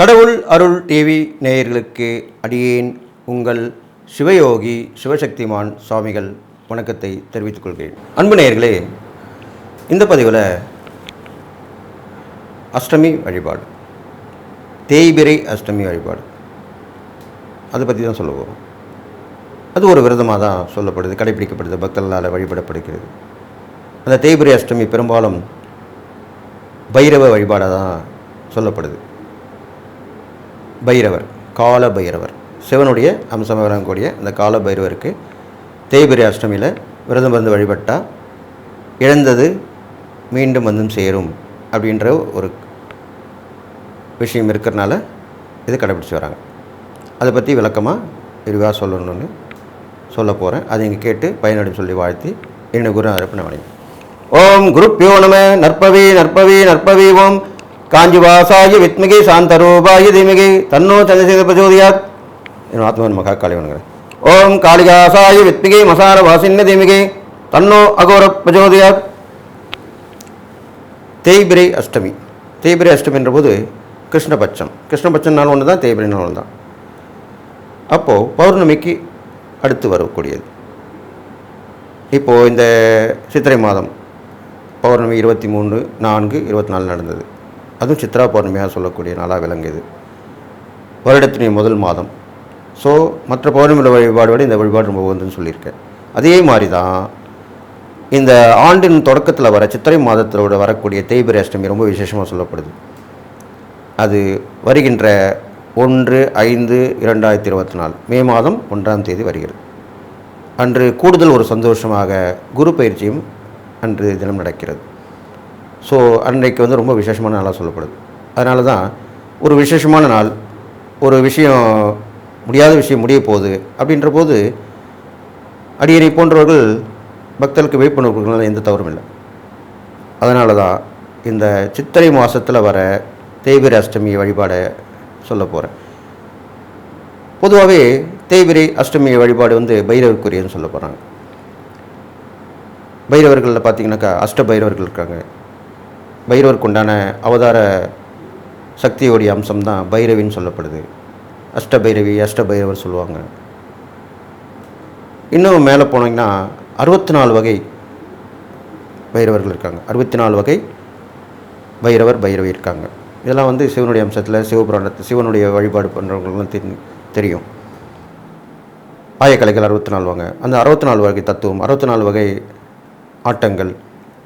கடவுள் அருள் டிவி நேயர்களுக்கு அடியேன் உங்கள் சிவயோகி சிவசக்திமான் சுவாமிகள் வணக்கத்தை தெரிவித்துக் கொள்கிறேன். அன்பு நேயர்களே இந்த பதிவில் அஷ்டமி வழிபாடு தேய்பிரை அஷ்டமி வழிபாடு அதை பற்றி தான் சொல்ல போகிறோம் அது ஒரு விரதமாக தான் சொல்லப்படுது கடைபிடிக்கப்படுது பக்தர்களால் வழிபடப்படுகிறது. அந்த தேய்பிரை அஷ்டமி பெரும்பாலும் பைரவ வழிபாடாக தான் சொல்லப்படுது. பைரவர் கால பைரவர். சிவனுடைய அம்சமாக விளங்கக்கூடிய அந்த கால பைரவருக்கு தேய்பிரி அஷ்டமியில் விரதம் வந்து வழிபட்டால் இழந்தது மீண்டும் வந்தும் சேரும் அப்படின்ற ஒரு விஷயம் இருக்கிறனால இது கடைபிடிச்சு வராங்க. அதை பற்றி விளக்கமாக விரிவாக சொல்லணும்னு சொல்ல போகிறேன் அதை இங்கே கேட்டு பயனடையும் சொல்லி வாழ்த்தி என்னை குரு அரப்பண வணங்கி ஓம் குருப்பியோ நம நற்பவி நற்பவி நற்பவி ஓம் காஞ்சிவாசாய வித்மிகை சாந்தரூபாய தீமிகை தன்னோ சந்திரசேகர பிரஜோதியாத் என் ஆத்மன் மகா காளி வணங்குறேன் ஓம் காளிகாசாய வித்மிகை மசார வாசின்ன தீமிகை தன்னோ அகோர பிரஜோதியாத் தேய்பிரை அஷ்டமி தேய்பிரை அஷ்டமின்ற போது கிருஷ்ணபட்சம் கிருஷ்ணபட்சம் நாள் ஒன்று தான் தேய்பிரை நாள் தான் அப்போது பௌர்ணமிக்கு அடுத்து வரக்கூடியது இப்போது இந்த சித்திரை மாதம் பௌர்ணமி இருபத்தி மூணு நான்கு இருபத்தி நாலு நடந்தது அதுவும் சித்ரா பௌர்ணமியாக சொல்லக்கூடிய நாளாக விளங்குது வருடத்தினுடைய முதல் மாதம். ஸோ மற்ற பௌர்ணமி வழிபாடு விட இந்த வழிபாடு ரொம்ப உகந்துன்னு சொல்லியிருக்கேன் அதே மாதிரி தான் இந்த ஆண்டின் தொடக்கத்தில் வர சித்திரை மாதத்தோட வரக்கூடிய தேய்பிர அஷ்டமி ரொம்ப விசேஷமாக சொல்லப்படுது. அது வருகின்ற ஒன்று ஐந்து இரண்டாயிரத்தி இருபத்தி நாலு மே மாதம் ஒன்றாம் தேதி வருகிறது. அன்று கூடுதல் ஒரு சந்தோஷமாக குரு பயிற்சியும் அன்று தினம் நடக்கிறது. ஸோ அன்றைக்கு வந்து ரொம்ப விசேஷமான நாளாக சொல்லப்படுது. அதனால தான் ஒரு விசேஷமான நாள் ஒரு விஷயம் முடியாத விஷயம் முடிய போகுது அப்படின்ற போது அடியனை போன்றவர்கள் பக்தர்களுக்கு விழிப்புணர்வு எந்த தவறும் இல்லை. அதனால தான் இந்த சித்திரை மாதத்தில் வர தேய்பிரை அஷ்டமி வழிபாடை சொல்ல போகிறேன் பொதுவாகவே தேய்பிரை அஷ்டமி வழிபாடு வந்து பைரவருக்குரியன்னு சொல்ல போகிறாங்க பைரவர்களில் பார்த்தீங்கன்னாக்கா அஷ்ட பைரவர்கள் இருக்காங்க. பைரவருக்கு உண்டான அவதார சக்தியோடைய அம்சம் தான் பைரவின்னு சொல்லப்படுது. அஷ்ட பைரவி அஷ்ட பைரவர் சொல்லுவாங்க. இன்னும் மேலே போனீங்கன்னா அறுபத்தி நாலு வகை பைரவர்கள் இருக்காங்க. அறுபத்தி நாலு வகை பைரவர் பைரவி இருக்காங்க. இதெல்லாம் வந்து சிவனுடைய அம்சத்தில் சிவபுராணத்தை சிவனுடைய வழிபாடு பண்ணுறவங்களுக்குலாம் தெரியும். ஆயக்கலைகள் அறுபத்தி நாலு வகை அந்த அறுபத்தி நாலு வகை தத்துவம் அறுபத்தி நாலு வகை ஆட்டங்கள்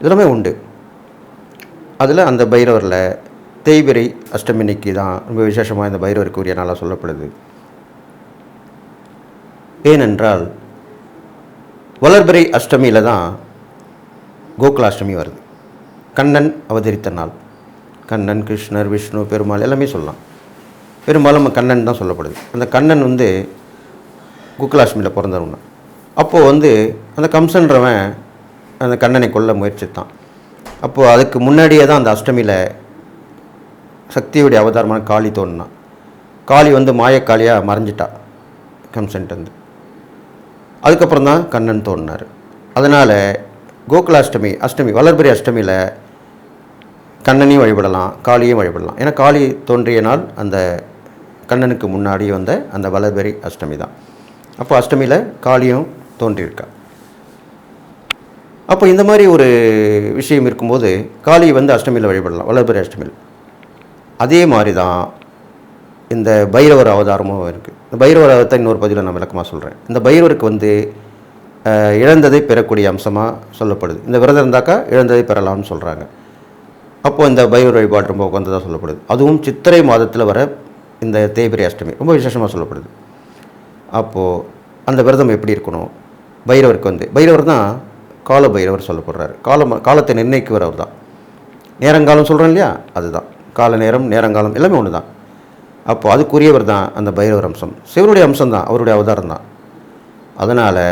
இதெல்லாமே உண்டு. அதில் அந்த பைரவரில் தேய்பிரை அஷ்டமினிக்கு தான் ரொம்ப விசேஷமாக இந்த பைரவருக்கு உரிய நாளாக சொல்லப்படுது. ஏனென்றால் வளர்பிறை அஷ்டமியில் தான் கோகுலாஷ்டமி வருது. கண்ணன் அவதரித்த நாள். கண்ணன் கிருஷ்ணர் விஷ்ணு பெருமாள் எல்லாமே சொல்லலாம். பெரும்பாலும் நம்ம கண்ணன் தான் சொல்லப்படுது. அந்த கண்ணன் வந்து கோகுலாஷ்டமியில் பிறந்தவங்க அப்போது வந்து அந்த கம்சன்றவன் அந்த கண்ணனை கொல்ல முயற்சித்தான். அப்போது அதுக்கு முன்னாடியே தான் அந்த அஷ்டமியில் சக்தியுடைய அவதாரமான காளி தோணுனான் காளி வந்து மாயக்காளியாக மறைஞ்சிட்டா கம்சன்ட் வந்து அதுக்கப்புறம் தான் கண்ணன் தோணினார். அதனால் கோகுலாஷ்டமி அஷ்டமி வளர்பிறை அஷ்டமியில் கண்ணனையும் வழிபடலாம் காளியும் வழிபடலாம். ஏன்னா காளி தோன்றிய நாள் அந்த கண்ணனுக்கு முன்னாடி வந்த அந்த வளர்பெரி அஷ்டமி தான். அப்போ அஷ்டமியில் காளியும் தோன்றியிருக்கா. அப்போ இந்த மாதிரி ஒரு விஷயம் இருக்கும்போது காளி வந்து அஷ்டமியில் வழிபடலாம் வளர்பிறை அஷ்டமியில். அதே மாதிரி தான் இந்த பைரவர் அவதாரமும் இருக்குது இந்த பைரவர் அவதாரத்தை இன்னொரு பதிவில் நான் விளக்கமாக சொல்கிறேன் இந்த பைரவருக்கு வந்து இழந்ததை பெறக்கூடிய அம்சமாக சொல்லப்படுது. இந்த விரதம் இருந்தாக்கா இழந்ததை பெறலாம்னு சொல்கிறாங்க அப்போது இந்த பைரவர் வழிபாடு ரொம்ப உகந்ததாக சொல்லப்படுது. அதுவும் சித்திரை மாதத்தில் வர இந்த தேய்பிரி அஷ்டமி ரொம்ப விசேஷமாக சொல்லப்படுது. அப்போது அந்த விரதம் எப்படி இருக்கணும்? பைரவருக்கு வந்து பைரவர் தான் கால பைரவர் சொல்லப்படுறாரு. காலம் காலத்தை நிர்ணயிக்குவர் அவர் தான் நேரங்காலம் சொல்கிறோம் இல்லையா? அதுதான். கால நேரம் நேரங்காலம் எல்லாமே ஒன்று தான் அப்போ அதுக்குரியவர் தான் அந்த பைரவர் அம்சம். சிவனுடைய அம்சம் தான் அவருடைய அவதாரம் தான் அதனால்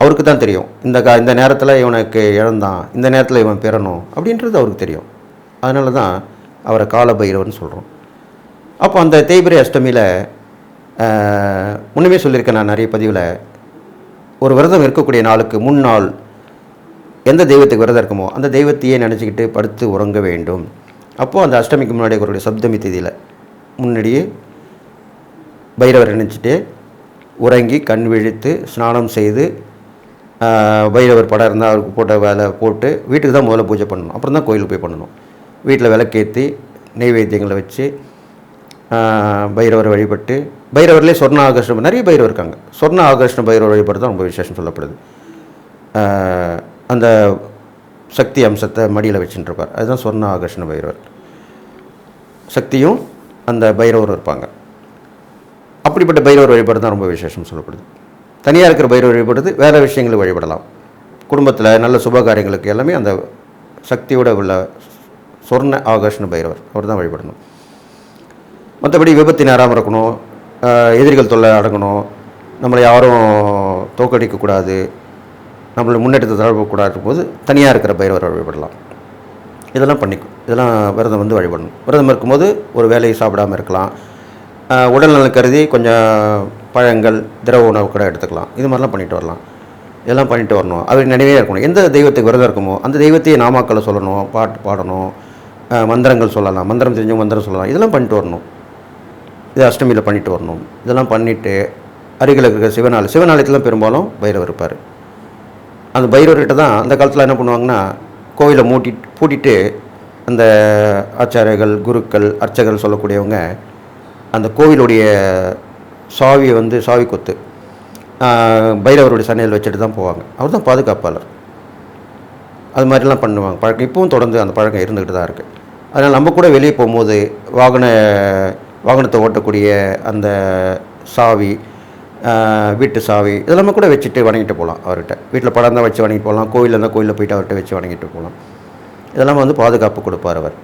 அவருக்கு தான் தெரியும். இந்த கா இந்த நேரத்தில் இவனுக்கு இழந்தான் இந்த நேரத்தில் இவன் பெறணும் அப்படின்றது அவருக்கு தெரியும். அதனால தான் அவரை கால பைரவர்னு சொல்கிறோம் அப்போ அந்த தேய்பிரை அஷ்டமியில் ஒன்றுமே சொல்லியிருக்கேன் நான் நிறைய பதிவில். ஒரு விரதம் இருக்கக்கூடிய நாளுக்கு முன்னால் எந்த தெய்வத்துக்கு விரதம் இருக்குமோ அந்த தெய்வத்தையே நினச்சிக்கிட்டு படுத்து உறங்க வேண்டும். அப்போது அந்த அஷ்டமிக்கு முன்னாடி அவருடைய சப்தமி தேதியில் முன்னாடியே பைரவர் நினச்சிட்டு உறங்கி கண் விழித்து ஸ்நானம் செய்து பைரவர் படம் இருந்தால் அவருக்கு போட்ட வேலை போட்டு வீட்டுக்கு தான் முதல்ல பூஜை பண்ணணும். அப்புறம் தான் கோயிலுக்கு போய் பண்ணணும். வீட்டில் விளக்கேற்றி நெய்வேத்தியங்களை வச்சு பைரவரை வழிபட்டு பைரவர்லேயே சொர்ண ஆகர்ஷணம் நிறைய பைரவர் இருக்காங்க. சொர்ண ஆகர்ஷண பைரவர் வழிபாடு தான் ரொம்ப விசேஷம் சொல்லப்படுது. அந்த சக்தி அம்சத்தை மடியில் வச்சுட்டு இருப்பார் அதுதான் சொர்ண ஆகர்ஷண பைரவர். சக்தியும் அந்த பைரவரும் இருப்பாங்க. அப்படிப்பட்ட பைரவர் வழிபாடு தான் ரொம்ப விசேஷம் சொல்லப்படுது. தனியாக இருக்கிற பைரவர் வழிபடுறது வேறு விஷயங்களை வழிபடலாம். குடும்பத்தில் நல்ல சுப காரியங்களுக்கு எல்லாமே அந்த சக்தியோட உள்ள சொர்ண ஆகர்ஷண பைரவர் அவர் தான் வழிபடணும். மற்றபடி விபத்து நேராமல் இருக்கணும். எதிரிகள் தொல்லை அடங்கணும். நம்மளை யாரும் தோக்கடிக்கக்கூடாது நம்மளை முன்னேற்றத்தை தழுவக்கூடாது போது தனியாக இருக்கிற பைரவர் வழிபடலாம். இதெல்லாம் பண்ணிக்கும். இதெல்லாம் விரதம் வந்து வழிபடணும். விரதம் இருக்கும்போது ஒரு வேலையை சாப்பிடாம இருக்கலாம். உடல்நலம் கருதி கொஞ்சம் பழங்கள் திரவ உணவு கூட எடுத்துக்கலாம். இது மாதிரிலாம் பண்ணிட்டு வரலாம். இதெல்லாம் பண்ணிட்டு வரணும். அவர் நினைவே இருக்கணும். எந்த தெய்வத்துக்கு விரதம் இருக்குமோ அந்த தெய்வத்தையே நாமாக்களை சொல்லணும் பாட்டு பாடணும். மந்திரங்கள் சொல்லலாம். மந்திரம் தெரிஞ்சவங்க மந்திரம் சொல்லலாம். இதெல்லாம் பண்ணிட்டு வரணும். இது அஷ்டமியில் பண்ணிட்டு வரணும். இதெல்லாம் பண்ணிவிட்டு அருகில் இருக்கிற சிவனாலயம் சிவனாலயத்துலாம் பெரும்பாலும் பைரவர் இருப்பார். அந்த பைரவர்கிட்ட தான் அந்த காலத்தில் என்ன பண்ணுவாங்கன்னா கோவிலை மூட்டி பூட்டிட்டு அந்த ஆச்சாரியர்கள் குருக்கள் அர்ச்சகர்கள் சொல்லக்கூடியவங்க அந்த கோவிலுடைய சாவியை வந்து சாவி கொத்து பைரவருடைய சன்னையில் வச்சுட்டு தான் போவாங்க. அவர் தான் பாதுகாப்பாளர். அது மாதிரிலாம் பண்ணுவாங்க. பழக்கம் இப்பவும் தொடர்ந்து அந்த பழக்கம் இருந்துக்கிட்டு தான் இருக்குது அதனால் நம்ம கூட வெளியே போகும்போது வாகன வாகனத்தை ஓட்டக்கூடிய அந்த சாவி வீட்டு சாவி இதெல்லாமே கூட வச்சுட்டு வணங்கிட்டு போகலாம் அவர்கிட்ட. வீட்டில் படம் தான் வச்சு வணங்கிட்டு போகலாம். கோயிலில் இருந்தால் கோயிலில் போயிட்டு அவர்கிட்ட வச்சு வணங்கிட்டு போகலாம். இதெல்லாம் வந்து பாதுகாப்பு கொடுப்பார் அவர்.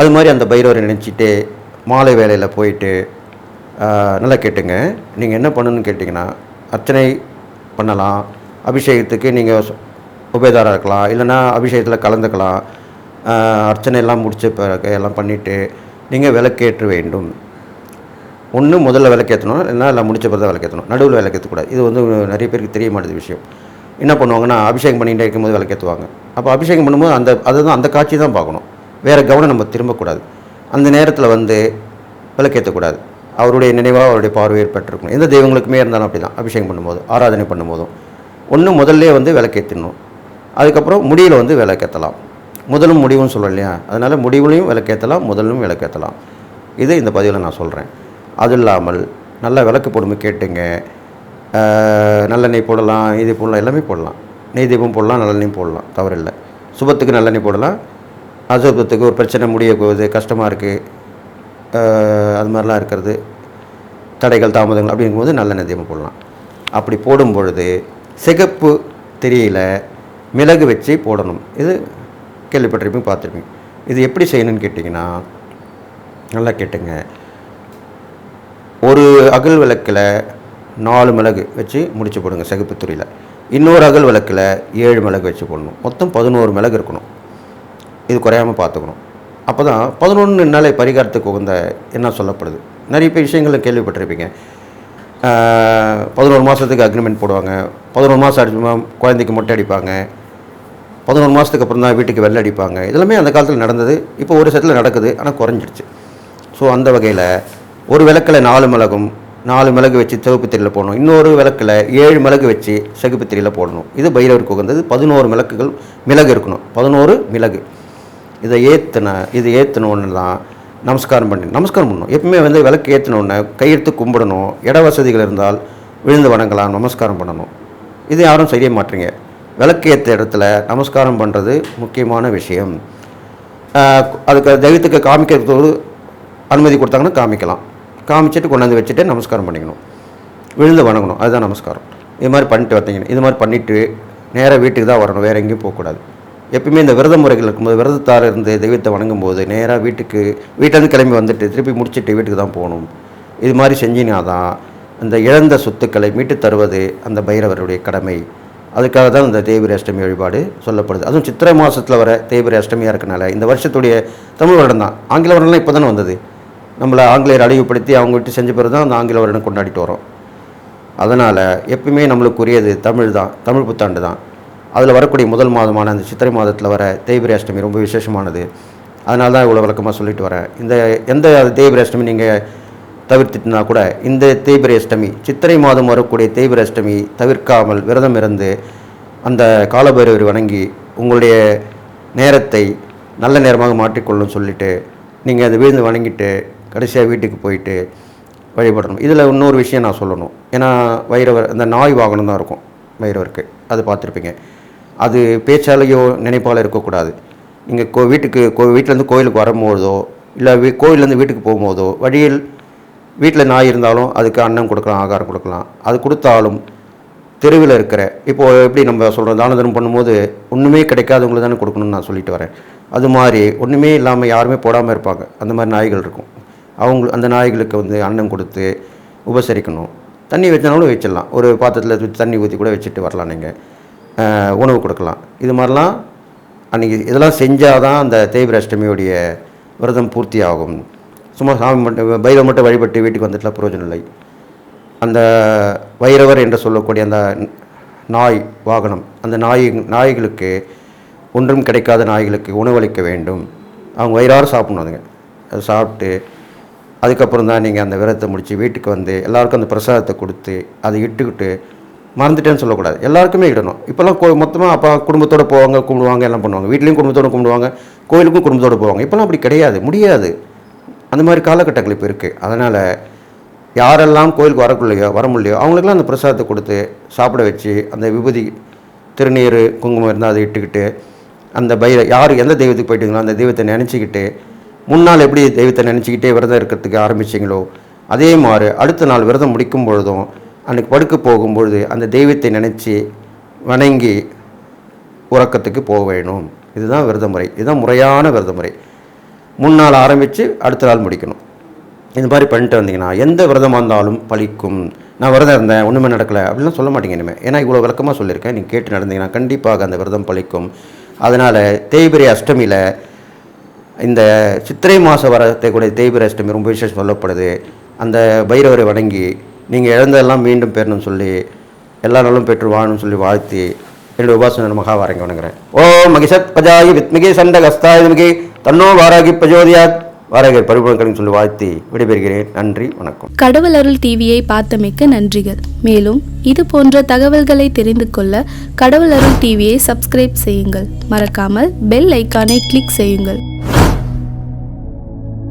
அது மாதிரி அந்த பைரவரை நினச்சிட்டு மாலை வேலையில் போயிட்டு நல்லா கேட்டுங்க. நீங்கள் என்ன பண்ணணும்னு கேட்டிங்கன்னா அர்ச்சனை பண்ணலாம். அபிஷேகத்துக்கு நீங்கள் உபயதாராக இருக்கலாம். இல்லைன்னா அபிஷேகத்தில் கலந்துக்கலாம். அர்ச்சனை எல்லாம் முடிச்ச பிறகு எல்லாம் பண்ணிவிட்டு நீங்கள் விளக்கேற்ற வேண்டும். ஒன்று முதல்ல விளக்கேற்றணும் இல்லைன்னா இல்லை முடிச்ச பிறகு விளக்கேற்றணும் நடுவில் விளக்கேற்றக்கூடாது இது வந்து நிறைய பேருக்கு தெரிய மாட்டேது விஷயம். என்ன பண்ணுவாங்கன்னா அபிஷேகம் பண்ணிகிட்டே இருக்கும்போது விளக்கேற்றுவாங்க அப்போ அபிஷேகம் பண்ணும்போது அந்த அதுதான் அந்த காட்சி தான் பார்க்கணும். வேறு கவனம் நம்ம திரும்பக்கூடாது அந்த நேரத்தில் வந்து விளக்கேற்றக்கூடாது அவருடைய நினைவாக அவருடைய பார்வை ஏற்பட்டிருக்கணும். எந்த தெய்வங்களுக்குமே இருந்தாலும் அப்படி தான் அபிஷேகம் பண்ணும்போது ஆராதனை பண்ணும்போதும். ஒன்று முதல்ல வந்து விளக்கேற்றணும் அதுக்கப்புறம் முடியில் வந்து விளக்கேற்றலாம் முதலும் முடிவும் சொல்லுவோம் இல்லையா? அதனால் முடிவுலையும் விளக்கேற்றலாம் முதலும் விளக்கேற்றலாம் இது இந்த பதிவில் நான் சொல்கிறேன் அது இல்லாமல் நல்லா விளக்கு போடும்போது கேட்டுங்க. நல்லெண்ணெய் போடலாம் இது போடலாம் எல்லாமே போடலாம். நெய் தீபம் போடலாம் நல்லெண்ணெயும் போடலாம் தவறில்லை. சுபத்துக்கு நல்லெண்ணெய் போடலாம். அசுபத்துக்கு ஒரு பிரச்சனை முடிய போகுது கஷ்டமாக இருக்குது அது மாதிரிலாம் இருக்கிறது. தடைகள் தாமதங்கள் அப்படிங்கும்போது நல்லெண்ணெய் தீபம் போடலாம். அப்படி போடும் பொழுது சிகப்பு தெரியல மிளகு வச்சு போடணும். இது கேள்விப்பட்டிருப்பீங்க பார்த்துருப்பீங்க. இது எப்படி செய்யணும்னு கேட்டிங்கன்னா நல்லா கேட்டுங்க. ஒரு அகல் விளக்கில் நாலு மிளகு வச்சு முடிச்சு போடுங்க சகுப்புத்துறையில் இன்னொரு அகல் விளக்கில் ஏழு மிளகு வச்சு போடணும். மொத்தம் பதினோரு மிளகு இருக்கணும். இது குறையாமல் பார்த்துக்கணும். அப்போ தான் பதினொன்று நாளை பரிகாரத்துக்கு உகந்த என்ன சொல்லப்படுது? நிறைய பேர் விஷயங்களை கேள்விப்பட்டிருப்பீங்க. பதினோரு மாதத்துக்கு அக்ரிமெண்ட் போடுவாங்க. பதினோரு மாதம் அடிச்சுமா குழந்தைக்கு மொட்டை அடிப்பாங்க. பதினோரு மாதத்துக்கு அப்புறம் தான் வீட்டுக்கு வெள்ளை அடிப்பாங்க. இதெல்லாமே அந்த காலத்தில் நடந்தது. இப்போ ஒரு செட்டில் நடக்குது ஆனால் குறைஞ்சிடுச்சு ஸோ அந்த வகையில் ஒரு விளக்கில் நாலு மிளகும் நாலு மிளகு வச்சு சிவப்பு திரியில் போடணும். இன்னொரு விளக்கில் ஏழு மிளகு வச்சு சிகப்பு திரியில் போடணும். இது பைரவருக்கு உகந்தது. பதினோரு மிளகுகள் மிளகு இருக்கணும். பதினோரு மிளகு. இதை ஏற்றின இது ஏற்றினோன்னு தான் நமஸ்காரம் பண்ணி நமஸ்காரம் பண்ணணும். எப்பவுமே வந்து விளக்கு ஏற்றினோடனே கையெடுத்து கும்பிடணும். இட வசதிகள் இருந்தால் விழுந்து வணங்கலாம் நமஸ்காரம் பண்ணணும். இது யாரும் செய்ய மாட்டீங்க. விளக்கேற்ற இடத்துல நமஸ்காரம் பண்ணுறது முக்கியமான விஷயம். அதுக்கு தெய்வத்துக்கு காமிக்கிறதுக்கு அனுமதி கொடுத்தாங்கன்னா காமிக்கலாம். காமிச்சிட்டு கொண்டாந்து வச்சுட்டு நமஸ்காரம் பண்ணிக்கணும். விழுந்து வணங்கணும். அதுதான் நமஸ்காரம். இது மாதிரி பண்ணிட்டு வந்தீங்கன்னா இது மாதிரி பண்ணிவிட்டு நேராக வீட்டுக்கு தான் வரணும். வேறு எங்கேயும் போகக்கூடாது. எப்பயுமே இந்த விரத முறைகள் இருக்கும்போது விரதத்தார் இருந்து தெய்வத்தை வணங்கும் போது நேராக வீட்டுக்கு வீட்டிலேருந்து கிளம்பி வந்துட்டு திருப்பி முடிச்சுட்டு வீட்டுக்கு தான் போகணும். இது மாதிரி செஞ்சினா தான் அந்த இழந்த சொத்துக்களை மீட்டு தருவது அந்த பைரவருடைய கடமை. அதுக்காக தான் இந்த தேய்பிரை அஷ்டமி வழிபாடு சொல்லப்படுது. அதுவும் சித்திரை மாதத்தில் வர தேய்பிரை அஷ்டமியாக இருக்கனால இந்த வருஷத்துடைய தமிழ் வருடம் தான். ஆங்கில வருடம்லாம் இப்போ தானே வந்தது. நம்மளை ஆங்கிலேயர் அழிவுபடுத்தி அவங்க விட்டு செஞ்ச பிறகு தான் அந்த ஆங்கில வருடம் கொண்டாடிட்டு வரோம் அதனால் எப்பயுமே நம்மளுக்குரியது தமிழ் தான் தமிழ் புத்தாண்டு தான். அதில் வரக்கூடிய முதல் மாதமான அந்த சித்திரை மாதத்தில் வர தேய்பிரை அஷ்டமி ரொம்ப விசேஷமானது. அதனால தான் இவ்வளோ விளக்கமாக சொல்லிட்டு வரேன். இந்த எந்த தேய்பிரை அஷ்டமி நீங்கள் தவிர்த்துட்டுனா கூட இந்த தேய்பிரை அஷ்டமி சித்திரை மாதம் வரக்கூடிய தேய்பிரை அஷ்டமி தவிர்க்காமல் விரதம் இருந்து அந்த காலபைரவர் வணங்கி உங்களுடைய நேரத்தை நல்ல நேரமாக மாற்றிக்கொள்ளும் சொல்லிட்டு நீங்கள் அதை விழுந்து வணங்கிட்டு கடைசியாக வீட்டுக்கு போயிட்டு வழிபடணும். இதில் இன்னொரு விஷயம் நான் சொல்லணும். ஏன்னா வைரவர் இந்த நாய் வாகனம் தான் இருக்கும் வைரவருக்கு. அது பார்த்துருப்பீங்க. அது பேச்சாலேயோ நினைப்பால் இருக்கக்கூடாது. நீங்கள் கோ வீட்டுக்கு கோ வீட்டிலேருந்து கோயிலுக்கு வரும்போதோ இல்லை வீ கோயிலேருந்து வீட்டுக்கு போகும்போதோ வழியில் வீட்டில் நாய் இருந்தாலும் அதுக்கு அன்னம் கொடுக்கலாம் ஆகாரம் கொடுக்கலாம். அது கொடுத்தாலும் தெருவில் இருக்கிற இப்போது எப்படி நம்ம சொல்கிறோம் தான தர்மம் பண்ணும்போது ஒன்றுமே கிடைக்காதவங்களுக்கு தானே கொடுக்கணும்னு நான் சொல்லிட்டு வரேன். அது மாதிரி ஒன்றுமே இல்லாமல் யாருமே போடாமல் இருப்பாங்க. அந்த மாதிரி நாய்கள் இருக்கும். அவங்க அந்த நாய்களுக்கு வந்து அன்னம் கொடுத்து உபசரிக்கணும். தண்ணி வச்சனாலும் வச்சிடலாம். ஒரு பாத்திரத்தில் தண்ணி ஊற்றி கூட வச்சுட்டு வரலாம் நீங்கள் உணவு கொடுக்கலாம். இது மாதிரிலாம் அன்றைக்கி இதெல்லாம் செஞ்சால் தான் அந்த தேய்பிர அஷ்டமியோடைய விரதம் பூர்த்தி ஆகும் சும்மா சாமி மட்டும் பைரவ மட்டும் வழிபட்டு வீட்டுக்கு வந்துட்டுலாம் பிரயோஜனம் இல்லை. அந்த வைரவர் என்று சொல்லக்கூடிய அந்த நாய் வாகனம் அந்த நாய் நாய்களுக்கு ஒன்றும் கிடைக்காத நாய்களுக்கு உணவளிக்க வேண்டும். அவங்க வயிறாறு சாப்பிடணும் அதுங்க. அது சாப்பிட்டு அதுக்கப்புறம் தான் நீங்கள் அந்த விரதத்தை முடித்து வீட்டுக்கு வந்து எல்லாருக்கும் அந்த பிரசாதத்தை கொடுத்து அதை இட்டுக்கிட்டு மறந்துட்டேன்னு சொல்லக்கூடாது. எல்லாருக்குமே இடணும். இப்போல்லாம் கோ மொத்தமாக அப்பா குடும்பத்தோடு போவாங்க கும்பிடுவாங்க எல்லாம் பண்ணுவாங்க. வீட்லேயும் குடும்பத்தோடு கும்பிடுவாங்க கோயிலுக்கும் குடும்பத்தோடு போவாங்க. இப்போல்லாம் அப்படி கிடையாது முடியாது. அந்த மாதிரி காலகட்டங்கள் இப்போ இருக்குது அதனால் யாரெல்லாம் கோயிலுக்கு வரக்குள்ளையோ வர முடியலையோ அவங்களுக்கெல்லாம் அந்த பிரசாதத்தை கொடுத்து சாப்பிட வச்சு அந்த விபூதி திருநீர் குங்குமம் இருந்தால் அதை இட்டுக்கிட்டு அந்த பைர யார் எந்த தெய்வத்துக்கு போயிட்டீங்களோ அந்த தெய்வத்தை நினச்சிக்கிட்டு முன்னால் எப்படி தெய்வத்தை நினச்சிக்கிட்டே விரதம் இருக்கிறதுக்கு ஆரம்பிச்சிங்களோ அதே மாதிரி அடுத்த நாள் விரதம் முடிக்கும் பொழுதும் அன்றைக்கு படுக்க போகும்பொழுது அந்த தெய்வத்தை நினச்சி வணங்கி உறக்கத்துக்கு போக வேணும். இதுதான் விரத முறை இதுதான் முறையான விரத முறை முன்னால் ஆரம்பித்து அடுத்த நாள் முடிக்கணும். இந்த மாதிரி பண்ணிட்டு வந்தீங்கன்னா எந்த விரதமாக இருந்தாலும் பழிக்கும். நான் விரதம் இருந்தேன் ஒன்றுமே நடக்கலை அப்படிலாம் சொல்ல மாட்டீங்க இனிமேல் ஏன்னா இவ்வளோ விளக்கமாக சொல்லியிருக்கேன். நீங்கள் கேட்டு நடந்தீங்கன்னா கண்டிப்பாக அந்த விரதம் பழிக்கும். அதனால் தேய்பிரை அஷ்டமியில் இந்த சித்திரை மாதம் வரத்தை கூட தேய்பிரை அஷ்டமி ரொம்ப விசேஷம் சொல்லப்படுது. அந்த பைரவரை வணங்கி நீங்கள் இழந்ததெல்லாம் மீண்டும் பெறணும்னு சொல்லி எல்லா நாளும் பெற்று வாழணும்னு சொல்லி வாழ்த்தி என்னுடைய உபாசன மகா வாரங்க வணங்குறேன் ஓ மகிஷத் பஜாயி வித்மிகி சண்ட கஸ்தாயுமிகி தன்னோ வாராகி பிரஜோதியாத் வாரகர் பரிபூர்ணம் சொல்லி வாழ்த்தி விடைபெறுகிறேன் நன்றி வணக்கம் கடவுள் அருள் டிவியை பார்த்தமைக்க நன்றிகள். மேலும் இது போன்ற தகவல்களை தெரிந்து கொள்ள கடவுள் அருள் டிவியை சப்ஸ்கிரைப் செய்யுங்கள். மறக்காமல் பெல் ஐக்கானை கிளிக் செய்யுங்கள்.